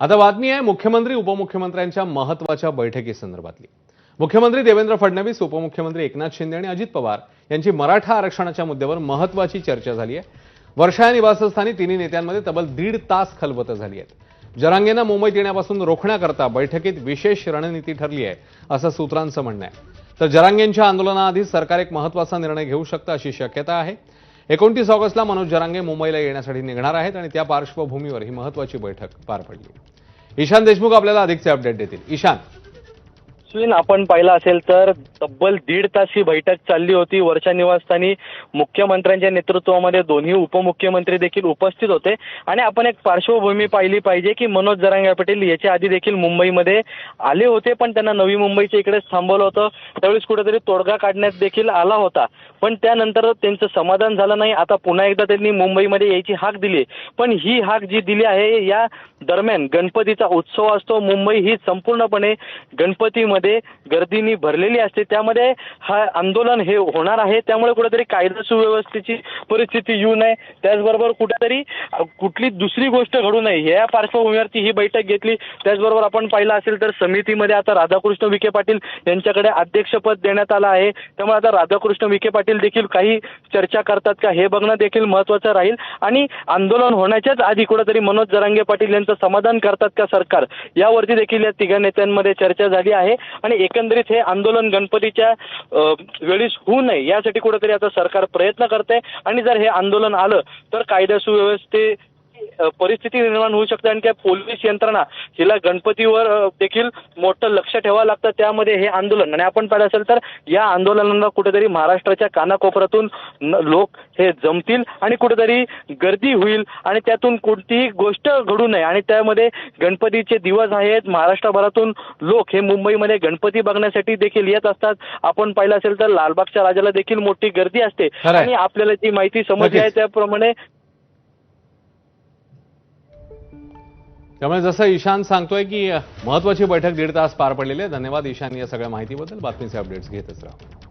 आता बातमी आहे मुख्यमंत्री उपमुख्यमंत्र्यांच्या महत्त्वाच्या बैठकीसंदर्भातली. मुख्यमंत्री देवेंद्र फडणवीस उपमुख्यमंत्री एकनाथ शिंदे आणि अजित पवार यांची मराठा आरक्षणाच्या मुद्द्यावर महत्वाची चर्चा झाली आहे. वर्षा निवासस्थानी तिन्ही नेत्यांमध्ये तब्बल दीड तास खलबतं झाली आहेत. जरांगेंना मुंबईत येण्यापासून रोखण्याकरता बैठकीत विशेष रणनीती ठरली आहे असं सूत्रांचं म्हणणं आहे. तर जरांगेंच्या आंदोलनाआधी सरकार एक महत्त्वाचा निर्णय घेऊ शकतं अशी शक्यता आहे. एकोणतीस ऑगस्टला मनोज जरांगे मुंबईला येण्यासाठी निघणार आहेत आणि त्या पार्श्वभूमीवर ही महत्वाची बैठक पार पडली. ईशान देशमुख आपल्याला अधिकचे अपडेट देतील. ईशान. अश्विन आपण पाहिलं असेल तर तब्बल दीड तास ही बैठक चालली होती वर्षा निवासस्थानी मुख्यमंत्र्यांच्या नेतृत्वामध्ये. दोन्ही उपमुख्यमंत्री देखील उपस्थित होते. आणि आपण एक पार्श्वभूमी पाहिली पाहिजे की मनोज जरांगे पाटील याच्या आधी देखील मुंबईमध्ये आले होते पण त्यांना नवी मुंबईच्या इकडेच थांबवलं होतं. त्यावेळेस कुठेतरी तोडगा काढण्यात देखील आला होता. पण त्यानंतर त्यांचं समाधान झालं नाही. आता पुन्हा एकदा त्यांनी मुंबईमध्ये यायची हाक दिली. पण ही हाक जी दिली आहे या दरम्यान गणपतीचा उत्सव असतो. मुंबई ही संपूर्णपणे गणपती मध्ये गर्दीनी भरलेली असते. त्यामध्ये हा आंदोलन हे होणार आहे. त्यामुळे कुठेतरी कायदा सुव्यवस्थेची परिस्थिती येऊ नये. त्याचबरोबर कुठेतरी कुठली दुसरी गोष्ट घडू नये. या पार्श्वभूमीवरती ही बैठक घेतली. त्याचबरोबर आपण पाहिलं असेल तर समितीमध्ये आता राधाकृष्ण विखे पाटील यांच्याकडे अध्यक्षपद देण्यात आलं आहे. त्यामुळे आता राधाकृष्ण विखे पाटील देखील काही चर्चा करतात का हे बघणं देखील महत्वाचं राहील. आणि आंदोलन होण्याच्याच आधी कुठेतरी मनोज जरांगे पाटील यांचं समाधान करतात का सरकार? यावरती देखील या तिघा नेत्यांमध्ये चर्चा झाली आहे. आणि एकंदरीत हे आंदोलन गणपतीच्या अ, वेळीस होऊ नये यासाठी कुठेतरी आता सरकार प्रयत्न करते आणि जर हे आंदोलन आलं तर कायदा सुव्यवस्थे परिस्थिती निर्माण होऊ शकते आणि त्या पोलीस यंत्रणा हिला गणपतीवर देखील मोठं लक्ष ठेवावं लागतं त्यामध्ये हे आंदोलन आणि आपण पाहिलं असेल तर या आंदोलनाला कुठेतरी महाराष्ट्राच्या कानाकोपऱ्यातून लोक हे जमतील आणि कुठेतरी गर्दी होईल आणि त्यातून कोणतीही गोष्ट घडू नये आणि त्यामध्ये गणपतीचे दिवस आहेत महाराष्ट्रभरातून लोक हे मुंबईमध्ये गणपती बघण्यासाठी देखील येत असतात आपण पाहिलं असेल तर लालबागच्या राजाला देखील मोठी गर्दी असते. आणि आपल्याला जी माहिती समजली आहे. त्याप्रमाणे त्यामुळे जसं ईशान सांगतोय की महत्वाची बैठक दीड तास पार पडलेली आहे. धन्यवाद ईशान या सगळ्या माहितीबद्दल. बातमीचे अपडेट्स घेतच राहा.